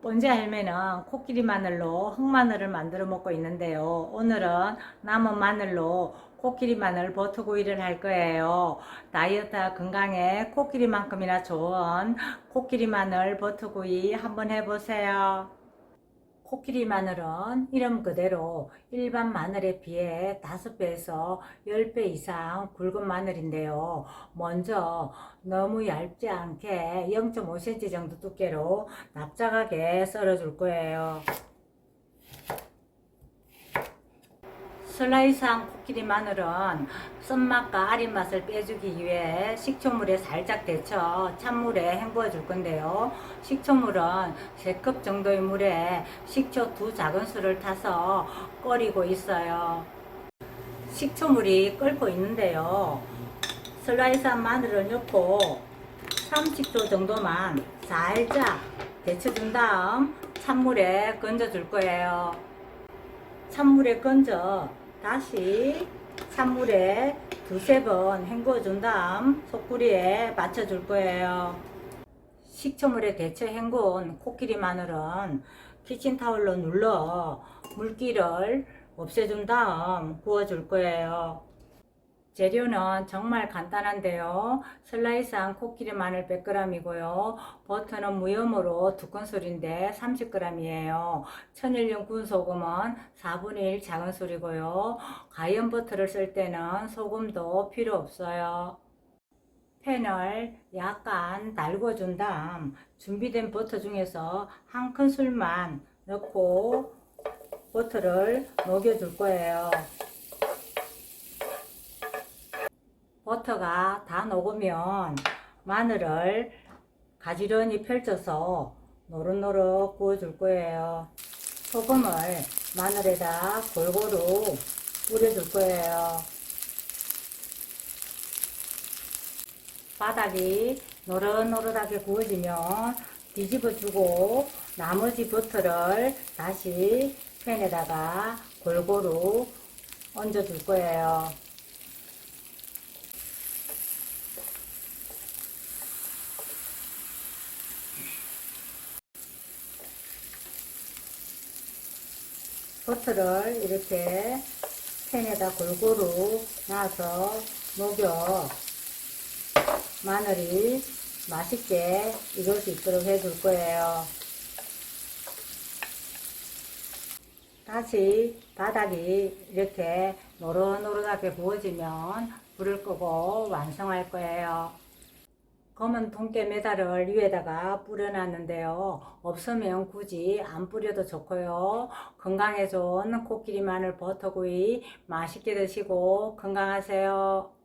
본지 할매는 코끼리 마늘로 흑마늘을 만들어 먹고 있는데요. 오늘은 남은 마늘로 코끼리 마늘 버터구이를 할 거예요. 다이어트 건강에 코끼리만큼이나 좋은 코끼리 마늘 버터구이 한번 해보세요. 코끼리 마늘은 이름 그대로 일반 마늘에 비해 5배에서 10배 이상 굵은 마늘인데요. 먼저 너무 얇지 않게 0.5cm 정도 두께로 납작하게 썰어 줄 거예요. 슬라이스한 코끼리 마늘은 쓴맛과 아린 맛을 빼주기 위해 식초물에 살짝 데쳐 찬물에 헹구어 줄 건데요. 식초물은 3컵 정도의 물에 식초 두 작은술을 타서 끓이고 있어요. 식초물이 끓고 있는데요. 슬라이스한 마늘을 넣고 30초 정도만 살짝 데쳐준 다음 찬물에 건져 줄 거예요. 찬물에 건져 다시 찬물에 두세 번 헹궈 준 다음 속구리에 받쳐줄 거예요. 식초물에 데쳐 헹군 코끼리 마늘은 키친타올로 눌러 물기를 없애준 다음 구워 줄 거예요. 재료는 정말 간단한데요. 슬라이스한 코끼리 마늘 100g이고요. 버터는 무염으로 두 큰술인데 30g이에요. 천일염 구운 소금은 4분의 1 작은 술이고요. 가염 버터를 쓸 때는 소금도 필요 없어요. 팬을 약간 달궈준 다음 준비된 버터 중에서 한 큰술만 넣고 버터를 녹여줄 거예요. 버터가 다 녹으면 마늘을 가지런히 펼쳐서 노릇노릇 구워줄 거예요. 소금을 마늘에다 골고루 뿌려줄 거예요. 바닥이 노릇노릇하게 구워지면 뒤집어주고 나머지 버터를 다시 팬에다가 골고루 얹어줄 거예요. 버터를 이렇게 팬에다 골고루 놔서 녹여 마늘이 맛있게 익을 수 있도록 해줄 거예요. 다시 바닥이 이렇게 노릇노릇하게 구워지면 불을 끄고 완성할 거예요. 검은 통깨 메달을 위에다가 뿌려놨는데요. 없으면 굳이 안 뿌려도 좋고요. 건강에 좋은 코끼리 마늘 버터구이 맛있게 드시고 건강하세요.